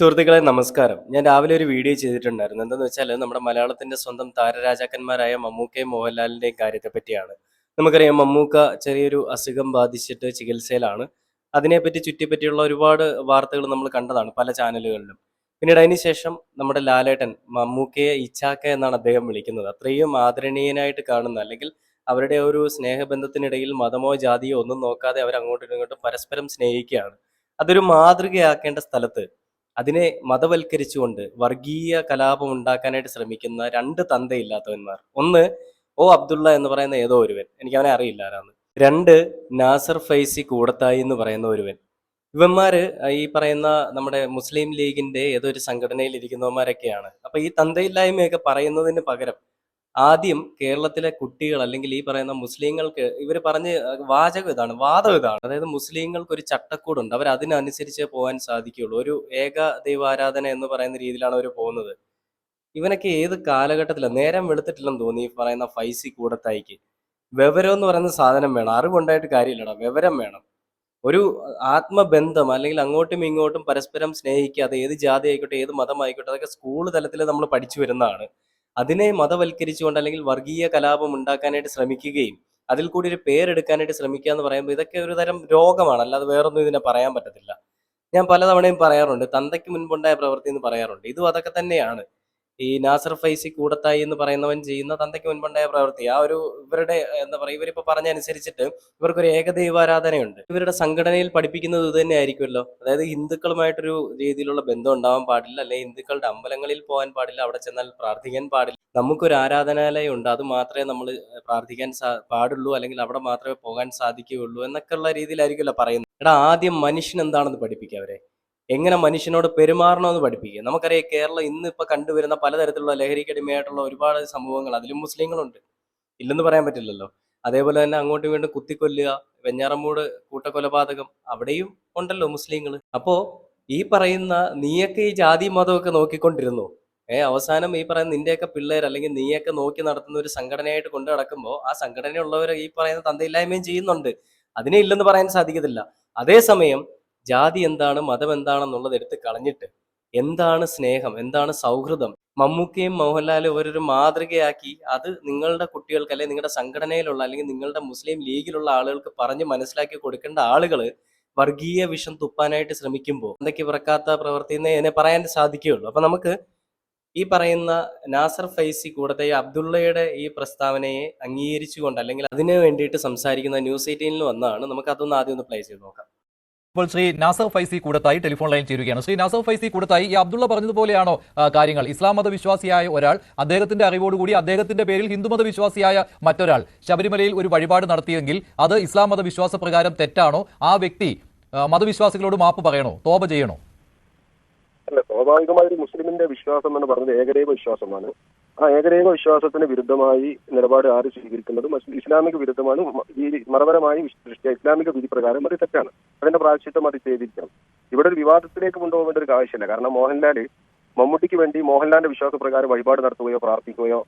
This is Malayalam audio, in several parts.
സുഹൃത്തുക്കളെ നമസ്കാരം. ഞാൻ രാവിലെ ഒരു വീഡിയോ ചെയ്തിട്ടുണ്ടായിരുന്നു. എന്തെന്ന് വെച്ചാൽ നമ്മുടെ മലയാളത്തിന്റെ സ്വന്തം താരരാജാക്കന്മാരായ മമ്മൂക്കയും മോഹൻലാലിന്റെയും കാര്യത്തെ പറ്റിയാണ് നമുക്കറിയാം മമ്മൂക്ക ചെറിയൊരു അസുഖം ബാധിച്ചിട്ട് ചികിത്സയിലാണ്. അതിനെപ്പറ്റി ചുറ്റിപ്പറ്റിയുള്ള ഒരുപാട് വാർത്തകൾ നമ്മൾ കണ്ടതാണ് പല ചാനലുകളിലും. പിന്നീട് അതിനുശേഷം നമ്മുടെ ലാലേട്ടൻ മമ്മൂക്കയെ ഇച്ചാക്ക എന്നാണ് അദ്ദേഹം വിളിക്കുന്നത്. അത്രയും ആദരണീയനായിട്ട് കാണുന്ന അല്ലെങ്കിൽ അവരുടെ ഒരു സ്നേഹബന്ധത്തിനിടയിൽ മതമോ ജാതിയോ ഒന്നും നോക്കാതെ അവർ അങ്ങോട്ടും ഇങ്ങോട്ടും പരസ്പരം സ്നേഹിക്കുകയാണ്. അതൊരു മാതൃകയാക്കേണ്ട സ്ഥലത്ത് അതിനെ മതവൽക്കരിച്ചുകൊണ്ട് വർഗീയ കലാപം ഉണ്ടാക്കാനായിട്ട് ശ്രമിക്കുന്ന രണ്ട് തന്തയില്ലാത്തവന്മാർ. ഒന്ന് ഓ അബ്ദുള്ള എന്ന് പറയുന്ന ഏതോ ഒരുവൻ. എനിക്ക് അവനെ അറിയില്ല ആരാന്ന്. രണ്ട് നാസർ ഫൈസി കൂടത്തായി എന്ന് പറയുന്ന ഒരുവൻ. ഇവന്മാര് ഈ പറയുന്ന നമ്മുടെ മുസ്ലിം ലീഗിന്റെ ഏതോ ഒരു സംഘടനയിൽ ഇരിക്കുന്നവന്മാരൊക്കെയാണ്. അപ്പൊ ഈ തന്തയില്ലായ്മയൊക്കെ പറയുന്നതിന് പകരം ആദ്യം കേരളത്തിലെ കുട്ടികൾ അല്ലെങ്കിൽ ഈ പറയുന്ന മുസ്ലിങ്ങൾക്ക് ഇവർ പറഞ്ഞ് വാചകം ഇതാണ് വാദം ഇതാണ്. അതായത് മുസ്ലിങ്ങൾക്ക് ഒരു ചട്ടക്കൂടുണ്ട്. അവർ അതിനനുസരിച്ച് പോകാൻ സാധിക്കുകയുള്ളൂ. ഒരു ഏക ദൈവാരാധന എന്ന് പറയുന്ന രീതിയിലാണ് അവർ പോകുന്നത്. ഇവനൊക്കെ ഏത് കാലഘട്ടത്തിലാണ് നേരം വെളുത്തിട്ടില്ലെന്ന് തോന്നി ഈ പറയുന്ന ഫൈസി കൂടത്തായിക്ക്. വിവരം എന്ന് പറയുന്ന സാധനം വേണം. അറിവുണ്ടായിട്ട് കാര്യമില്ലടാ. വിവരം വേണം. ഒരു ആത്മബന്ധം അല്ലെങ്കിൽ അങ്ങോട്ടും ഇങ്ങോട്ടും പരസ്പരം സ്നേഹിക്കുക അത് ഏത് ജാതി ആയിക്കോട്ടെ ഏത് മതമായിക്കോട്ടെ അതൊക്കെ സ്കൂൾ തലത്തിൽ നമ്മൾ പഠിച്ചു വരുന്നതാണ്. അതിനെ മതവൽക്കരിച്ചുകൊണ്ട് അല്ലെങ്കിൽ വർഗീയ കലാപം ഉണ്ടാക്കാനായിട്ട് ശ്രമിക്കുകയും അതിൽ കൂടി ഒരു പേരെടുക്കാനായിട്ട് ശ്രമിക്കുക എന്ന് പറയുമ്പോൾ ഇതൊക്കെ ഒരു തരം രോഗമാണ്. അല്ലാതെ വേറൊന്നും ഇതിനെ പറയാൻ പറ്റത്തില്ല. ഞാൻ പലതവണയും പറയാറുണ്ട് തന്തയ്ക്ക് മുൻപുണ്ടായ പ്രവൃത്തി എന്ന് പറയാറുണ്ട്. ഇതും അതൊക്കെ തന്നെയാണ്. ഈ നാസർ ഫൈസി കൂടത്തായി എന്ന് പറയുന്നവൻ ചെയ്യുന്ന തന്തയ്ക്ക് മുൻപുണ്ടായ പ്രവൃത്തി. ആ ഒരു ഇവരുടെ എന്താ പറയുക ഇവരിപ്പോ പറഞ്ഞനുസരിച്ചിട്ട് ഇവർക്കൊരു ഏകദൈവാരാധനയുണ്ട്. ഇവരുടെ സംഘടനയിൽ പഠിപ്പിക്കുന്നത് ഇത് തന്നെ ആയിരിക്കുമല്ലോ അതായത് ഹിന്ദുക്കളുമായിട്ടൊരു രീതിയിലുള്ള ബന്ധം ഉണ്ടാവാൻ പാടില്ല അല്ലെങ്കിൽ ഹിന്ദുക്കളുടെ അമ്പലങ്ങളിൽ പോകാൻ പാടില്ല അവിടെ ചെന്നാൽ പ്രാർത്ഥിക്കാൻ പാടില്ല. നമുക്കൊരു ആരാധനാലയം ഉണ്ട് അത് മാത്രമേ നമ്മൾ പ്രാർത്ഥിക്കാൻ പാടുള്ളൂ അല്ലെങ്കിൽ അവിടെ മാത്രമേ പോകാൻ സാധിക്കുകയുള്ളൂ എന്നൊക്കെയുള്ള രീതിയിലായിരിക്കുമല്ലോ പറയുന്നത്. എടാ ആദ്യം മനുഷ്യൻ എന്താണെന്ന് പഠിപ്പിക്കുക അവരെ. എങ്ങനെ മനുഷ്യനോട് പെരുമാറണമെന്ന് പഠിപ്പിക്കുക. നമുക്കറിയാം കേരളം ഇന്ന് ഇപ്പൊ കണ്ടുവരുന്ന പലതരത്തിലുള്ള ലഹരിക്കടിമയായിട്ടുള്ള ഒരുപാട് സംഭവങ്ങൾ അതിലും മുസ്ലിങ്ങളുണ്ട്. ഇല്ലെന്ന് പറയാൻ പറ്റില്ലല്ലോ. അതേപോലെ തന്നെ അങ്ങോട്ടും വീണ്ടും കുത്തിക്കൊല്ലുക വെഞ്ഞാറമ്മൂട് കൂട്ടക്കൊലപാതകം അവിടെയും ഉണ്ടല്ലോ മുസ്ലിങ്ങൾ അപ്പോ ഈ പറയുന്ന നീയൊക്കെ ഈ ജാതി മതമൊക്കെ നോക്കിക്കൊണ്ടിരുന്നു. ഏഹ് അവസാനം ഈ പറയുന്ന നിന്റെയൊക്കെ പിള്ളേർ അല്ലെങ്കിൽ നീയൊക്കെ നോക്കി നടത്തുന്ന ഒരു സംഘടനയായിട്ട് കൊണ്ടു നടക്കുമ്പോൾ ആ സംഘടനയുള്ളവർ ഈ പറയുന്ന തന്തയില്ലായ്മയും ചെയ്യുന്നുണ്ട്. അതിനെ ഇല്ലെന്ന് പറയാൻ സാധിക്കത്തില്ല. അതേസമയം ജാതി എന്താണ് മതം എന്താണെന്നുള്ളത് എടുത്ത് കളഞ്ഞിട്ട് എന്താണ് സ്നേഹം എന്താണ് സൗഹൃദം മമ്മൂക്കയും മോഹൻലാലും ഒരു മാതൃകയാക്കി അത് നിങ്ങളുടെ കുട്ടികൾക്ക് അല്ലെങ്കിൽ നിങ്ങളുടെ സംഘടനയിലുള്ള അല്ലെങ്കിൽ നിങ്ങളുടെ മുസ്ലിം ലീഗിലുള്ള ആളുകൾക്ക് പറഞ്ഞ് മനസ്സിലാക്കി കൊടുക്കേണ്ട ആളുകൾ വർഗീയ വിഷം തുപ്പാനായിട്ട് ശ്രമിക്കുമ്പോൾ എന്തൊക്കെ പിറക്കാത്ത പ്രവൃത്തി എന്നേ എന്നെ പറയാൻ സാധിക്കുകയുള്ളൂ. അപ്പൊ നമുക്ക് ഈ പറയുന്ന നാസർ ഫൈസി കൂടത്തെ അബ്ദുള്ളയുടെ ഈ പ്രസ്താവനയെ അംഗീകരിച്ചുകൊണ്ട് അല്ലെങ്കിൽ അതിനു വേണ്ടിയിട്ട് സംസാരിക്കുന്ന ന്യൂസ് എയ്റ്റീനിൽ വന്നാണ്. നമുക്ക് അതൊന്ന് ആദ്യം ഒന്ന് പ്ലേ ചെയ്ത് നോക്കാം. ഇപ്പോൾ ശ്രീ നാസർ ഫൈസി കൂടത്തായി ടെലിഫോൺ ലൈൻ ചേരുകയാണ്. ശ്രീ നാസർ ഫൈസി കൂടത്തായി ഈ അബ്ദുള്ള പറഞ്ഞതുപോലെയാണോ കാര്യങ്ങൾ? ഇസ്ലാം മതവിശ്വാസിയായ ഒരാൾ അദ്ദേഹത്തിന്റെ അറിവോടുകൂടി അദ്ദേഹത്തിന്റെ പേരിൽ ഹിന്ദുമത വിശ്വാസിയായ മറ്റൊരാൾ ശബരിമലയിൽ ഒരു വഴിപാട് നടത്തിയെങ്കിൽ അത് ഇസ്ലാം മത വിശ്വാസ പ്രകാരം തെറ്റാണോ? ആ വ്യക്തി മതവിശ്വാസികളോട് മാപ്പ് പറയണോ? തോപ ചെയ്യണോ? അല്ല സ്വാഭാവികമായ ഒരു മുസ്ലിമിന്റെ വിശ്വാസം എന്ന് പറഞ്ഞത് ഏകദൈവ വിശ്വാസമാണ്. ആ ഏകദേവ വിശ്വാസത്തിന് വിരുദ്ധമായി നിലപാട് ആര് സ്വീകരിക്കുന്നതും ഇസ്ലാമിക വിരുദ്ധമാണ് ഈ മതപരമായി ഇസ്ലാമിക വിധി പ്രകാരം അത് തെറ്റാണ്. അതിന്റെ പ്രാവശ്യത്വം അത് ചെയ്തിരിക്കണം ഇവിടെ ഒരു വിവാദത്തിലേക്ക് കൊണ്ടുപോകേണ്ട ഒരു ആവശ്യമില്ല. കാരണം മോഹൻലാൽ മമ്മൂട്ടിക്ക് വേണ്ടി മോഹൻലാലിന്റെ വിശ്വാസപ്രകാരം വഴിപാട് നടത്തുകയോ പ്രാർത്ഥിക്കുകയോ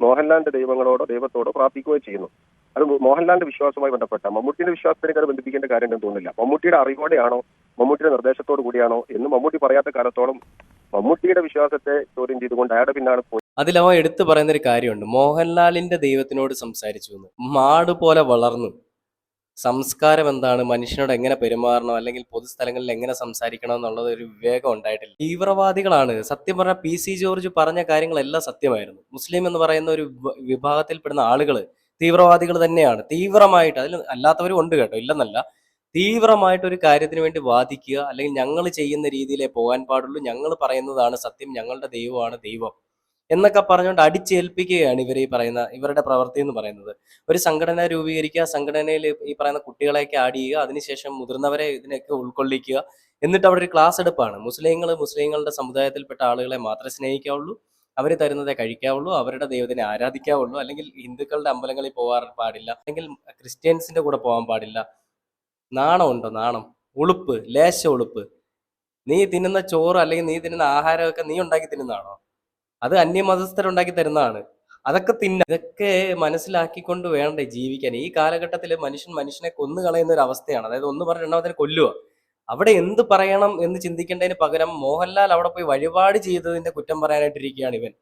മോഹൻലാലിന്റെ ദൈവങ്ങളോടോ ദൈവത്തോടോ പ്രാർത്ഥിക്കുകയോ ചെയ്യുന്നു. അത് മോഹൻലാലിന്റെ വിശ്വാസവുമായി ബന്ധപ്പെട്ട മമ്മൂട്ടിയുടെ വിശ്വാസത്തിനേക്കാൾ ബന്ധിപ്പിക്കേണ്ട കാര്യം എന്ന് തോന്നുന്നില്ല മമ്മൂട്ടിയുടെ അറിവോടെയാണോ മമ്മൂട്ടിയുടെ നിർദ്ദേശത്തോടു കൂടിയാണോ എന്ന് മമ്മൂട്ടി പറയാത്ത കാലത്തോളം മമ്മൂട്ടിയുടെ വിശ്വാസത്തെ ചോദ്യം ചെയ്തുകൊണ്ട് അയാളുടെ പിന്നാണ് അതിൽ അവൻ എടുത്തു പറയുന്ന ഒരു കാര്യമുണ്ട്. മോഹൻലാലിന്റെ ദൈവത്തിനോട് സംസാരിച്ചു എന്ന്. മാട് പോലെ വളർന്നു. സംസ്കാരം എന്താണ്? മനുഷ്യനോട് എങ്ങനെ പെരുമാറണം? അല്ലെങ്കിൽ പൊതുസ്ഥലങ്ങളിൽ എങ്ങനെ സംസാരിക്കണം എന്നുള്ളത് ഒരു വിവേകം ഉണ്ടായിട്ടില്ല. തീവ്രവാദികളാണ്. സത്യം പറഞ്ഞാൽ പി സി ജോർജ് പറഞ്ഞ കാര്യങ്ങളെല്ലാം സത്യമായിരുന്നു. മുസ്ലിം എന്ന് പറയുന്ന ഒരു വിഭ- വിഭാഗത്തിൽപ്പെടുന്ന ആളുകൾ തീവ്രവാദികൾ തന്നെയാണ്. തീവ്രമായിട്ട് അതിൽ അല്ലാത്തവരും ഉണ്ട് കേട്ടോ. ഇല്ലെന്നല്ല. തീവ്രമായിട്ട് ഒരു കാര്യത്തിന് വേണ്ടി വാദിക്കുക അല്ലെങ്കിൽ ഞങ്ങൾ ചെയ്യുന്ന രീതിയിലേ പോകാൻ പാടുള്ളൂ. ഞങ്ങൾ പറയുന്നതാണ് സത്യം. ഞങ്ങളുടെ ദൈവമാണ് ദൈവം. എന്നൊക്കെ പറഞ്ഞുകൊണ്ട് അടിച്ചേൽപ്പിക്കുകയാണ് ഇവർ ഈ പറയുന്ന ഇവരുടെ പ്രവൃത്തി എന്ന് പറയുന്നത്. ഒരു സംഘടന രൂപീകരിക്കുക സംഘടനയിൽ ഈ പറയുന്ന കുട്ടികളെയൊക്കെ ആഡ് ചെയ്യുക അതിനുശേഷം മുതിർന്നവരെ ഇതിനൊക്കെ ഉൾക്കൊള്ളിക്കുക. എന്നിട്ട് അവിടെ ഒരു ക്ലാസ് എടുപ്പാണ്. മുസ്ലിങ്ങൾ മുസ്ലിങ്ങളുടെ സമുദായത്തിൽപ്പെട്ട ആളുകളെ മാത്രമേ സ്നേഹിക്കാവുള്ളൂ അവർ തരുന്നതേ കഴിക്കാവുള്ളൂ അവരുടെ ദൈവത്തിനെ ആരാധിക്കാവുള്ളൂ. അല്ലെങ്കിൽ ഹിന്ദുക്കളുടെ അമ്പലങ്ങളിൽ പോകാൻ പാടില്ല അല്ലെങ്കിൽ ക്രിസ്ത്യൻസിന്റെ കൂടെ പോകാൻ പാടില്ല. നാണമുണ്ടോ നാണം. ഉളുപ്പ് ലേശ ഉളുപ്പ്. നീ തിന്നുന്ന ചോറ് അല്ലെങ്കിൽ നീ തിന്നുന്ന ആഹാരമൊക്കെ നീ ഉണ്ടാക്കി തിന്നുന്നതാണോ? അത് അന്യമതസ്ഥരുണ്ടാക്കി തരുന്നതാണ്. അതൊക്കെ തിന്ന ഇതൊക്കെ മനസ്സിലാക്കിക്കൊണ്ട് വേണ്ടേ ജീവിക്കാൻ. ഈ കാലഘട്ടത്തിൽ മനുഷ്യൻ മനുഷ്യനെ കൊന്നു കളയുന്ന ഒരു അവസ്ഥയാണ്. അതായത് ഒന്ന് പറഞ്ഞ് രണ്ടാമതിനെ കൊല്ലുക. അവിടെ എന്ത് പറയണം എന്ന് ചിന്തിക്കേണ്ടതിന് പകരം മോഹൻലാൽ അവിടെ പോയി വഴിപാട് ചെയ്തതിന്റെ കുറ്റം പറയാനായിട്ടിരിക്കുകയാണ് ഇവൻ.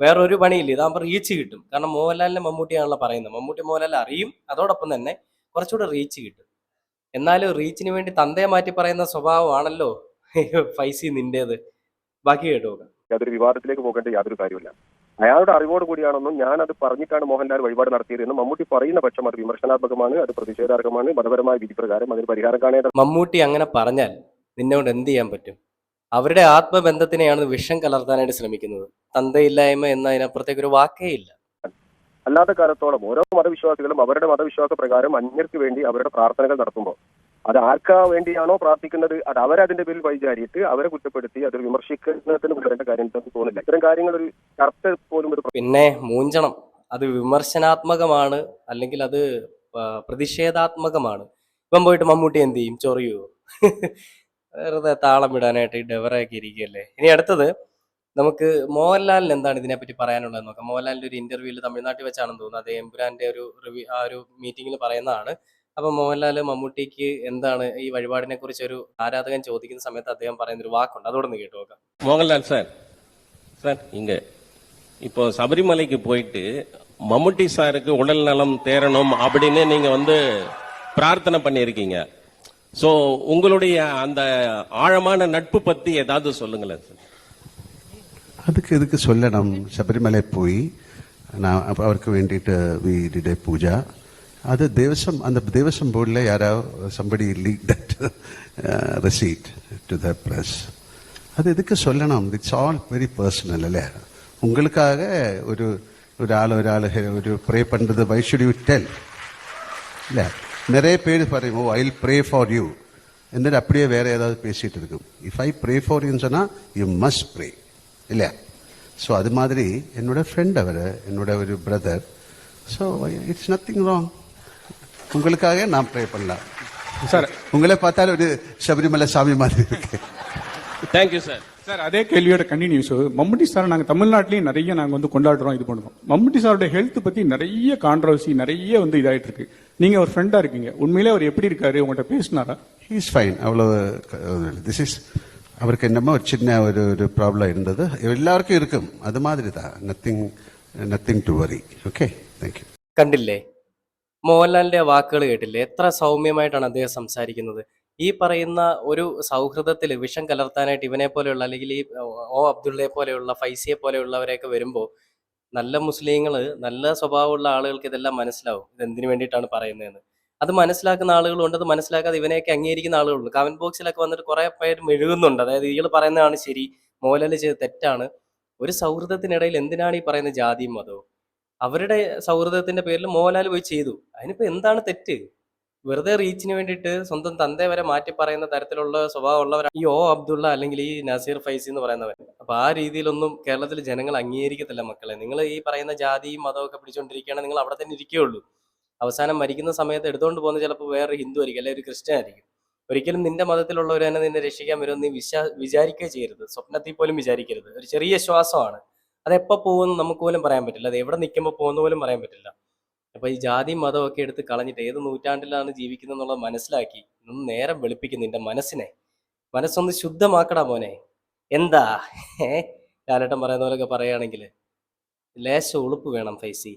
വേറൊരു പണിയില്ല. ഇതാകുമ്പോൾ റീച്ച് കിട്ടും. കാരണം മോഹൻലാലിനെ മമ്മൂട്ടിയാണല്ലോ പറയുന്നത്. മമ്മൂട്ടി മോഹൻലാൽ അറിയും. അതോടൊപ്പം തന്നെ കുറച്ചുകൂടെ റീച്ച് കിട്ടും. എന്നാലും റീച്ചിന് വേണ്ടി തന്തയെ മാറ്റി പറയുന്ന സ്വഭാവമാണല്ലോ. ഫൈസി നിന്റേത്. ബാക്കി കേട്ടോ യാതൊരു വിവാദത്തിലേക്ക് പോകേണ്ട യാതൊരു കാര്യമില്ല അയാളുടെ അറിവോട് കൂടിയാണെന്നും ഞാൻ അത് പറഞ്ഞിട്ടാണ് മോഹൻലാൽ വഴിപാട് നടത്തിയതെന്നും മമ്മൂട്ടി പറയുന്ന പക്ഷം അത് വിമർശനാത്മകമാണ് അത് പ്രതിഷേധാർഹമാണ് മതപരമായ വിധി പ്രകാരം അതിന് പരിഹാരം കാണേണ്ട മമ്മൂട്ടി അങ്ങനെ പറഞ്ഞാൽ നിന്നോട് എന്ത് ചെയ്യാൻ പറ്റും? അവരുടെ ആത്മബന്ധത്തിനെയാണ് വിഷം കലർത്താനായിട്ട് ശ്രമിക്കുന്നത്. തന്തയില്ലായ്മ എന്നതിനപ്പുറത്തേക്ക് ഒരു വാക്കേ ഇല്ല. അല്ലാത്ത കാലത്തോളം ഓരോ മതവിശ്വാസികളും അവരുടെ മതവിശ്വാസ പ്രകാരം അന്യർക്ക് വേണ്ടി അവരുടെ പ്രാർത്ഥനകൾ നടത്തുമ്പോൾ അത് ആർക്കാ വേണ്ടിയാണോ പ്രാർത്ഥിക്കുന്നത്? അത് അവരതിന്റെ പേരിൽ വൈചാരിയിട്ട് അവരെ കുറ്റപ്പെടുത്തി അത് വിമർശിക്കുന്നതിന് വരേണ്ട കാര്യം തോന്നില്ല. ഇത്തരം കാര്യങ്ങൾ ഒരു ചർച്ച പോലും ഒരു പിന്നെ മൂഞ്ചണം. അത് വിമർശനാത്മകമാണ് അല്ലെങ്കിൽ അത് പ്രതിഷേധാത്മകമാണ്. ഇപ്പം പോയിട്ട് മമ്മൂട്ടി എന്ത് ചെയ്യും? ചൊറിയോ. വെറുതെ താളം വിടാനായിട്ട് ഡെവറൊക്കെ ഇരിക്കുകയല്ലേ? ഇനി അടുത്തത് നമുക്ക് മോഹൻലാലിന് എന്താണ് ഇതിനെപ്പറ്റി പറയാനുള്ളത് നോക്കാം. മോഹൻലാലിന്റെ ഒരു ഇന്റർവ്യൂവിൽ തമിഴ്നാട്ടിൽ വെച്ചാണെന്ന് തോന്നുന്നു. അത് എംപുരാന്റെ ഒരു റിവ്യൂ ആ ഒരു മീറ്റിംഗിൽ പറയുന്നതാണ്. അപ്പൊ മോഹൻലാൽ മമ്മൂട്ടിക്ക് എന്താണ് ഈ വഴിപാടിനെ കുറിച്ച് ഒരു ആരാധകൻ ചോദിക്കുന്ന സമയത്ത് അദ്ദേഹം പറയുന്ന ഒരു വാക്കുണ്ട് അതോടെ ഒന്ന് കേട്ടു നോക്കാം மோகன்லால் சார் சார் இங்க இப்போ சபரிமலைக்கு போயிட்டு மம்முட்டி சாருக்கு உடல் நலம் தேரணும் அப்படின்னு நீங்க வந்து பிரார்த்தனை பண்ணியிருக்கீங்க சோ உங்களுடைய அந்த ஆழமான நட்பு பத்தி ஏதாவது சொல்லுங்களேன் சார் அதுக்கு இதுக்கு சொல்லணும் ശബരിമല പോയി நான் அப்ப அவருக்கு வேண்டிட்டு வி டிட் a பூஜா அது தேவசம் அந்த தேவசம் போர்டில் யாரோ somebody leak that receipt to the press அது எதுக்கு சொல்லணும் இட்ஸ் ஆல் வெரி பர்சனல் അല്ലേ உங்களுக்காக ஒரு ஒரு ஆள் ஒரு ஆள் ஒரு ப்ரே பண்ணுறது வை ஷுட் யூ டெல் இல்லை நிறைய பேர் പറയും oh I pray for you എന്നിട്ട് அப்படியே வேற ஏதாவது பேசிட்டு இருக்கும் இஃப் ஐ ப்ரே ஃபார் யூன்னு சொன்னா யூ மஸ்ட் ப்ரே இல்லையா ஸோ அது மாதிரி என்னோட ஃப்ரெண்ட் அவர் என்னோட ஒரு brother so it's nothing wrong உங்களுக்காக நான் ப்ரே பண்ணலாம். சார். உங்களை பார்த்தாலும் ஒரு சபரிமலை சாமி மாதிரி இருக்கு. தேங்க்யூ சார் சார் அதே கேள்வியோட கண்டினியூஸ் மம்முட்டி சார் நாங்கள் தமிழ்நாட்டிலையும் நிறைய நாங்கள் வந்து கொண்டாடுறோம் இது பண்ணுறோம். மம்முட்டி சாரோட ஹெல்த் பற்றி நிறைய கான்ட்ரவர்சி நிறைய வந்து இதாகிட்டு இருக்கு நீங்கள் ஒரு ஃப்ரெண்டாக இருக்கீங்க. உண்மையிலே அவர் எப்படி இருக்காரு? உங்கள்கிட்ட பேசினாரா? ஹீஸ் ஃபைன் அவ்வளோ திஸ் இஸ் அவருக்கு என்னமோ ஒரு சின்ன ஒரு ஒரு ப்ராப்ளம் இருந்தது. எல்லாருக்கும் இருக்கும். அது மாதிரி தான். Nothing nothing to worry okay thank you கண்டில்லே. മോഹൻലാലിന്റെ വാക്കുകൾ കേട്ടില്ലേ? എത്ര സൗമ്യമായിട്ടാണ് അദ്ദേഹം സംസാരിക്കുന്നത്. ഈ പറയുന്ന ഒരു സൗഹൃദത്തിൽ വിഷം കലർത്താനായിട്ട് ഇവനെ പോലെയുള്ള അല്ലെങ്കിൽ ഈ ഓ അബ്ദുള്ളയെ പോലെയുള്ള ഫൈസിയെ പോലെയുള്ളവരെയൊക്കെ വരുമ്പോൾ നല്ല മുസ്ലിങ്ങൾ നല്ല സ്വഭാവമുള്ള ആളുകൾക്ക് ഇതെല്ലാം മനസ്സിലാവും. ഇത് എന്തിനു വേണ്ടിയിട്ടാണ് പറയുന്നതെന്ന്. അത് മനസ്സിലാക്കുന്ന ആളുകളുണ്ട് അത് മനസ്സിലാക്കാതെ ഇവനെയൊക്കെ അംഗീകരിക്കുന്ന ആളുകളുണ്ട് കമന്റ് ബോക്സിലൊക്കെ വന്നിട്ട് കുറെ പേര് മെഴുകുന്നുണ്ട്. അതായത് ഇയാൾ പറയുന്നതാണ് ശരി മോഹൻലാൽ ചെയ്ത് തെറ്റാണ്. ഒരു സൗഹൃദത്തിനിടയിൽ എന്തിനാണ് ഈ പറയുന്ന ജാതിയും മതവും? അവരുടെ സൗഹൃദത്തിന്റെ പേരിൽ മോഹൻലാൽ പോയി ചെയ്തു. അതിനിപ്പോ എന്താണ് തെറ്റ്? വെറുതെ റീച്ചിന് വേണ്ടിയിട്ട് സ്വന്തം തന്തേ വരെ മാറ്റി പറയുന്ന തരത്തിലുള്ള സ്വഭാവമുള്ളവരാണ് ഈ ഓ അബ്ദുള്ള അല്ലെങ്കിൽ ഈ നസീർ ഫൈസി എന്ന് പറയുന്നവർ അപ്പൊ ആ രീതിയിലൊന്നും കേരളത്തിൽ ജനങ്ങൾ അംഗീകരിക്കത്തില്ല മക്കളെ. നിങ്ങൾ ഈ പറയുന്ന ജാതിയും മതവും ഒക്കെ പിടിച്ചോണ്ടിരിക്കുകയാണെങ്കിൽ നിങ്ങൾ അവിടെ തന്നെ ഇരിക്കുകയുള്ളൂ അവസാനം മരിക്കുന്ന സമയത്ത് എടുത്തുകൊണ്ട് പോകുന്ന ചിലപ്പോൾ വേറൊരു ഹിന്ദു ആയിരിക്കും അല്ലെങ്കിൽ ഒരു ക്രിസ്ത്യൻ ആയിരിക്കും. ഒരിക്കലും നിന്റെ മതത്തിലുള്ളവർ തന്നെ നിന്നെ രക്ഷിക്കാൻ വരുമെന്ന് നീ വിശ്വാ വിചാരിക്കുകയോ ചെയ്യരുത്. സ്വപ്നത്തിൽ പോലും വിചാരിക്കരുത്. ഒരു ചെറിയ ശ്വാസമാണ്. അത് എപ്പോൾ പോകുമെന്ന് നമുക്ക് പോലും പറയാൻ പറ്റില്ല. അത് എവിടെ നിൽക്കുമ്പോൾ പോകുന്ന പോലും പറയാൻ പറ്റില്ല. അപ്പോൾ ഈ ജാതി മതം ഒക്കെ എടുത്ത് കളഞ്ഞിട്ട് ഏത് നൂറ്റാണ്ടിലാണ് ജീവിക്കുന്നത് എന്നുള്ളത് മനസ്സിലാക്കി ഒന്ന് നേരം വെളുപ്പിക്കുന്നു നിന്റെ മനസ്സിനെ. മനസ്സൊന്ന് ശുദ്ധമാക്കടാ മോനെ. എന്താ? ഏ? ലാലേട്ടൻ പറയുന്ന പോലെയൊക്കെ പറയുകയാണെങ്കിൽ ലേശം ഉളുപ്പ് വേണം ഫൈസി.